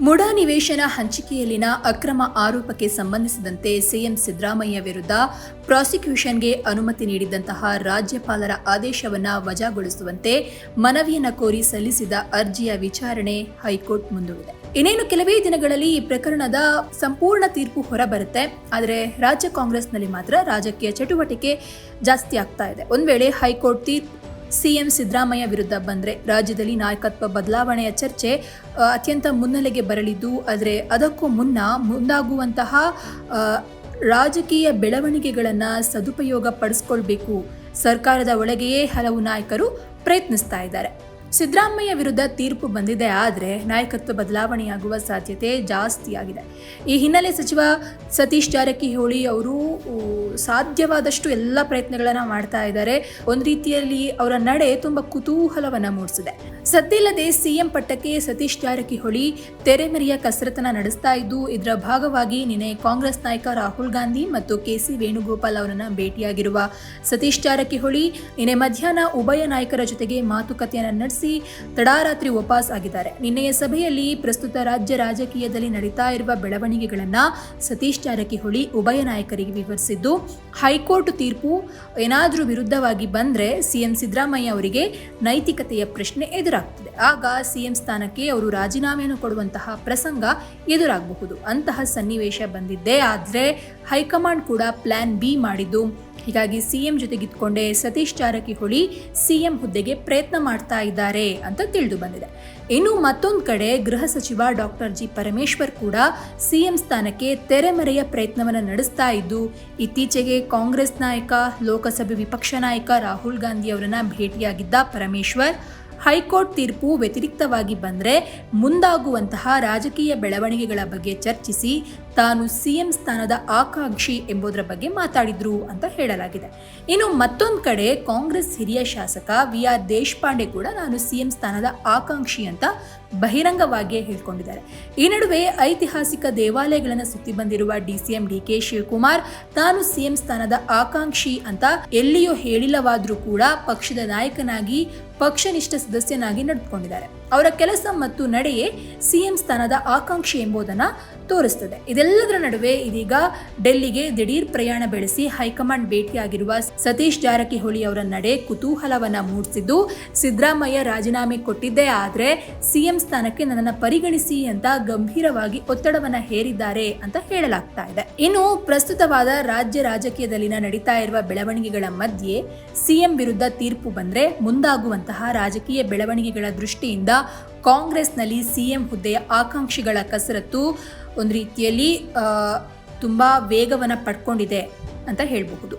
ಮುಡಾ ನಿವೇಶನ ಹಂಚಿಕೆಯಲ್ಲಿನ ಅಕ್ರಮ ಆರೋಪಕ್ಕೆ ಸಂಬಂಧಿಸಿದಂತೆ ಸಿಎಂ ಸಿದ್ದರಾಮಯ್ಯ ವಿರುದ್ಧ ಪ್ರಾಸಿಕ್ಯೂಷನ್ಗೆ ಅನುಮತಿ ನೀಡಿದಂತಹ ರಾಜ್ಯಪಾಲರ ಆದೇಶವನ್ನು ವಜಾಗೊಳಿಸುವಂತೆ ಮನವಿಯನ್ನು ಕೋರಿ ಸಲ್ಲಿಸಿದ ಅರ್ಜಿಯ ವಿಚಾರಣೆ ಹೈಕೋರ್ಟ್ ಮುಂದೂಡಿದೆ. ಇನ್ನೇನು ಕೆಲವೇ ದಿನಗಳಲ್ಲಿ ಈ ಪ್ರಕರಣದ ಸಂಪೂರ್ಣ ತೀರ್ಪು ಹೊರಬರುತ್ತೆ. ಆದರೆ ರಾಜ್ಯ ಕಾಂಗ್ರೆಸ್ನಲ್ಲಿ ಮಾತ್ರ ರಾಜಕೀಯ ಚಟುವಟಿಕೆ ಜಾಸ್ತಿ ಆಗ್ತಾ ಇದೆ. ಒಂದು ವೇಳೆ ಹೈಕೋರ್ಟ್ ತೀರ್ಪು ಸಿಎಂ ಸಿದ್ದರಾಮಯ್ಯ ವಿರುದ್ಧ ಬಂದರೆ ರಾಜ್ಯದಲ್ಲಿ ನಾಯಕತ್ವ ಬದಲಾವಣೆಯ ಚರ್ಚೆ ಅತ್ಯಂತ ಮುನ್ನೆಲೆಗೆ ಬರಲಿದ್ದು, ಆದರೆ ಅದಕ್ಕೂ ಮುನ್ನ ಮುಂದಾಗುವಂತಹ ರಾಜಕೀಯ ಬೆಳವಣಿಗೆಗಳನ್ನು ಸದುಪಯೋಗ ಪಡಿಸ್ಕೊಳ್ಬೇಕು. ಸರ್ಕಾರದ ಒಳಗೆಯೇ ಹಲವು ನಾಯಕರು ಪ್ರಯತ್ನಿಸ್ತಾ ಇದ್ದಾರೆ. ಸಿದ್ದರಾಮಯ್ಯ ವಿರುದ್ಧ ತೀರ್ಪು ಬಂದಿದೆ ಆದರೆ ನಾಯಕತ್ವ ಬದಲಾವಣೆಯಾಗುವ ಸಾಧ್ಯತೆ ಜಾಸ್ತಿಯಾಗಿದೆ. ಈ ಹಿನ್ನೆಲೆ ಸಚಿವ ಸತೀಶ್ ಜಾರಕಿಹೊಳಿ ಅವರು ಸಾಧ್ಯವಾದಷ್ಟು ಎಲ್ಲ ಪ್ರಯತ್ನಗಳನ್ನು ಮಾಡ್ತಾ ಇದ್ದಾರೆ. ಒಂದು ರೀತಿಯಲ್ಲಿ ಅವರ ನಡೆ ತುಂಬ ಕುತೂಹಲವನ್ನು ಮೂಡಿಸಿದೆ. ಸದ್ದಿಲ್ಲದೆ ಸಿಎಂ ಪಟ್ಟಕ್ಕೆ ಸತೀಶ್ ಜಾರಕಿಹೊಳಿ ತೆರೆಮರೆಯ ಕಸರತ್ತನ್ನು ನಡೆಸ್ತಾ ಇದ್ದು, ಇದರ ಭಾಗವಾಗಿ ನಿನ್ನೆ ಕಾಂಗ್ರೆಸ್ ನಾಯಕ ರಾಹುಲ್ ಗಾಂಧಿ ಮತ್ತು ಕೆಸಿ ವೇಣುಗೋಪಾಲ್ ಅವರನ್ನು ಭೇಟಿಯಾಗಿರುವ ಸತೀಶ್ ಜಾರಕಿಹೊಳಿ, ನಿನ್ನೆ ಮಧ್ಯಾಹ್ನ ಉಭಯ ನಾಯಕರ ಜೊತೆಗೆ ಮಾತುಕತೆಯನ್ನು ನಡೆಸಿ ತಡಾರಾತ್ರಿ ಉಪವಾಸ ಆಗಿದ್ದಾರೆ. ನಿನ್ನೆಯ ಸಭೆಯಲ್ಲಿ ಪ್ರಸ್ತುತ ರಾಜ್ಯ ರಾಜಕೀಯದಲ್ಲಿ ನಡೀತಾ ಇರುವ ಬೆಳವಣಿಗೆಗಳನ್ನ ಸತೀಶ್ ಜಾರಕಿಹೊಳಿ ಉಭಯ ನಾಯಕರಿಗೆ ವಿವರಿಸಿದ್ದು, ಹೈಕೋರ್ಟ್ ತೀರ್ಪು ಏನಾದರೂ ವಿರುದ್ಧವಾಗಿ ಬಂದ್ರೆ ಸಿಎಂ ಸಿದ್ದರಾಮಯ್ಯ ಅವರಿಗೆ ನೈತಿಕತೆಯ ಪ್ರಶ್ನೆ ಎದುರಾಗ್ತದೆ. ಆಗ ಸಿಎಂ ಸ್ಥಾನಕ್ಕೆ ಅವರು ರಾಜೀನಾಮೆಯನ್ನು ಕೊಡುವಂತಹ ಪ್ರಸಂಗ ಎದುರಾಗಬಹುದು. ಅಂತಹ ಸನ್ನಿವೇಶ ಬಂದಿದ್ದೇ ಆದರೆ ಹೈಕಮಾಂಡ್ ಕೂಡ ಪ್ಲಾನ್ ಬಿ ಮಾಡಿದ್ದು ಹೀಗಾಗಿ ಸಿಎಂ ಜೊತೆಗಿದ್ಕೊಂಡೇ ಸತೀಶ್ ಜಾರಕಿಹೊಳಿ ಸಿಎಂ ಹುದ್ದೆಗೆ ಪ್ರಯತ್ನ ಮಾಡ್ತಾ ಇದ್ದಾರೆ ಅಂತ ತಿಳಿದು ಬಂದಿದೆ. ಇನ್ನು ಮತ್ತೊಂದು ಕಡೆ ಗೃಹ ಸಚಿವ ಡಾಕ್ಟರ್ ಜಿ ಪರಮೇಶ್ವರ್ ಕೂಡ ಸಿಎಂ ಸ್ಥಾನಕ್ಕೆ ತೆರೆಮರೆಯ ಪ್ರಯತ್ನವನ್ನು ನಡೆಸ್ತಾ ಇದ್ದು, ಇತ್ತೀಚೆಗೆ ಕಾಂಗ್ರೆಸ್ ನಾಯಕ, ಲೋಕಸಭೆ ವಿಪಕ್ಷ ನಾಯಕ ರಾಹುಲ್ ಗಾಂಧಿ ಅವರನ್ನ ಭೇಟಿಯಾಗಿದ್ದ ಪರಮೇಶ್ವರ್ ಹೈಕೋರ್ಟ್ ತೀರ್ಪು ವ್ಯತಿರಿಕ್ತವಾಗಿ ಬಂದರೆ ಮುಂದಾಗುವಂತಹ ರಾಜಕೀಯ ಬೆಳವಣಿಗೆಗಳ ಬಗ್ಗೆ ಚರ್ಚಿಸಿ ತಾನು ಸಿಎಂ ಸ್ಥಾನದ ಆಕಾಂಕ್ಷಿ ಎಂಬುದರ ಬಗ್ಗೆ ಮಾತಾಡಿದ್ರು ಅಂತ ಹೇಳಲಾಗಿದೆ. ಇನ್ನು ಮತ್ತೊಂದು ಕಡೆ ಕಾಂಗ್ರೆಸ್ ಹಿರಿಯ ಶಾಸಕ ವಿ ಆರ್ ದೇಶಪಾಂಡೆ ಕೂಡ ನಾನು ಸಿಎಂ ಸ್ಥಾನದ ಆಕಾಂಕ್ಷಿ ಅಂತ ಬಹಿರಂಗವಾಗಿಯೇ ಹೇಳ್ಕೊಂಡಿದ್ದಾರೆ. ಈ ನಡುವೆ ಐತಿಹಾಸಿಕ ದೇವಾಲಯಗಳನ್ನು ಸುತ್ತಿ ಬಂದಿರುವ ಡಿಸಿಎಂ ಡಿ ಕೆ ಶಿವಕುಮಾರ್ ತಾನು ಸಿಎಂ ಸ್ಥಾನದ ಆಕಾಂಕ್ಷಿ ಅಂತ ಎಲ್ಲಿಯೂ ಹೇಳಿಲ್ಲವಾದರೂ ಕೂಡ ಪಕ್ಷದ ನಾಯಕನಾಗಿ, ಪಕ್ಷನಿಷ್ಠ ಸದಸ್ಯನಾಗಿ ನಡೆದುಕೊಂಡಿದ್ದಾರೆ. ಅವರ ಕೆಲಸ ಮತ್ತು ನಡೆಯೇ ಸಿಎಂ ಸ್ಥಾನದ ಆಕಾಂಕ್ಷಿ ಎಂಬುದನ್ನು ತೋರಿಸ್ತದೆ. ಇದೆಲ್ಲದರ ನಡುವೆ ಇದೀಗ ಡೆಲ್ಲಿಗೆ ದಿಢೀರ್ ಪ್ರಯಾಣ ಬೆಳೆಸಿ ಹೈಕಮಾಂಡ್ ಭೇಟಿಯಾಗಿರುವ ಸತೀಶ್ ಜಾರಕಿಹೊಳಿ ಅವರ ನಡೆ ಕುತೂಹಲವನ್ನ ಮೂಡಿಸಿದ್ದು, ಸಿದ್ದರಾಮಯ್ಯ ರಾಜೀನಾಮೆ ಕೊಟ್ಟಿದ್ದೇ ಆದ್ರೆ ಸಿಎಂ ಸ್ಥಾನಕ್ಕೆ ನನ್ನನ್ನು ಪರಿಗಣಿಸಿ ಅಂತ ಗಂಭೀರವಾಗಿ ಒತ್ತಡವನ್ನ ಹೇರಿದ್ದಾರೆ ಅಂತ ಹೇಳಲಾಗ್ತಾ ಇದೆ. ಇನ್ನು ಪ್ರಸ್ತುತವಾದ ರಾಜ್ಯ ರಾಜಕೀಯದಲ್ಲಿನ ನಡೀತಾ ಇರುವ ಬೆಳವಣಿಗೆಗಳ ಮಧ್ಯೆ ಸಿಎಂ ವಿರುದ್ಧ ತೀರ್ಪು ಬಂದ್ರೆ ಮುಂದಾಗುವಂತಹ ರಾಜಕೀಯ ಬೆಳವಣಿಗೆಗಳ ದೃಷ್ಟಿಯಿಂದ ಕಾಂಗ್ರೆಸ್ನಲ್ಲಿ ಸಿಎಂ ಹುದ್ದೆಯ ಆಕಾಂಕ್ಷಿಗಳ ಕಸರತ್ತು ಒಂದು ರೀತಿಯಲ್ಲಿ ತುಂಬ ವೇಗವನ್ನು ಪಡ್ಕೊಂಡಿದೆ ಅಂತ ಹೇಳಬಹುದು.